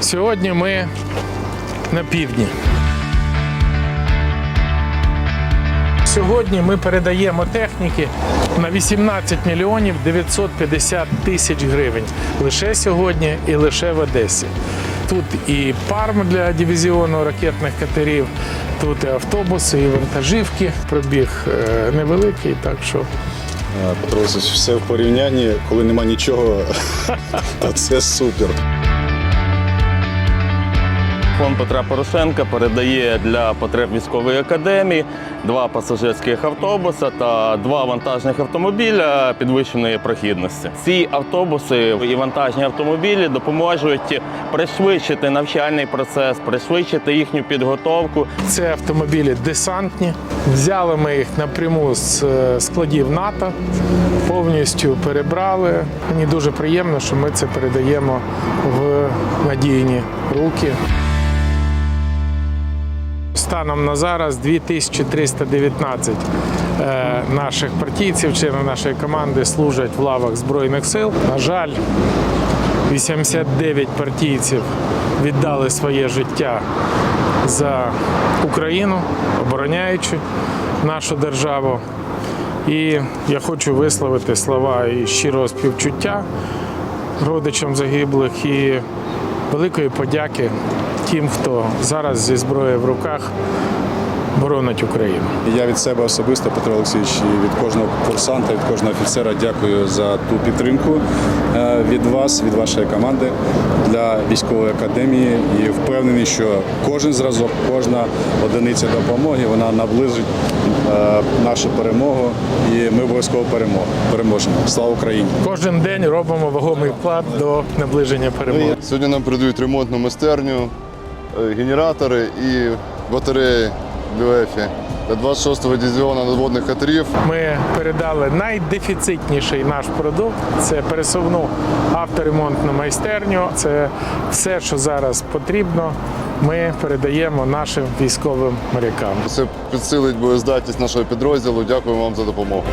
Сьогодні ми на півдні. Сьогодні ми передаємо техніки на 18 мільйонів 950 тисяч гривень. Лише сьогодні і лише в Одесі. Тут і парм для дивізіону ракетних катерів, тут і автобуси, і вантажівки. Пробіг е, невеликий, так що Петро все в порівнянні, коли нема нічого, то це супер. Фонд Петра Порошенка передає для потреб військової академії два пасажирських автобуси та два вантажних автомобіля підвищеної прохідності. Ці автобуси і вантажні автомобілі допоможуть пришвидшити навчальний процес, пришвидшити їхню підготовку. Це автомобілі десантні. Взяли ми їх напряму з е, складів НАТО, повністю перебрали. Мені дуже приємно, що ми це передаємо в надійні руки. Станом на зараз 2319 е, наших партійців, членів нашої команди служать в лавах Збройних сил. На жаль, 89 партійців віддали своє життя за Україну, обороняючи нашу державу. І я хочу висловити слова і щирого співчуття родичам загиблих і великої подяки тим, хто зараз зі зброєю в руках боронить Україну. Я від себе особисто, Петро Олексійович, і від кожного курсанта, від кожного офіцера дякую за ту підтримку е, від вас, від вашої команди для військової академії. І впевнений, що кожен зразок, кожна одиниця допомоги вона наближить е, нашу перемогу, і ми обов'язково перемо- переможемо. Слава Україні! Кожен день робимо вагомий вклад до наближення перемоги. Сьогодні нам передають ремонтну майстерню, генератори і батареї БЮЕФі для 26-го дивізіону надводних катерів. Ми передали найдефіцитніший наш продукт. Це пересувну авторемонтну майстерню. Це все, що зараз потрібно. Ми передаємо нашим військовим морякам. Це підсилить боєздатність нашого підрозділу. Дякую вам за допомогу.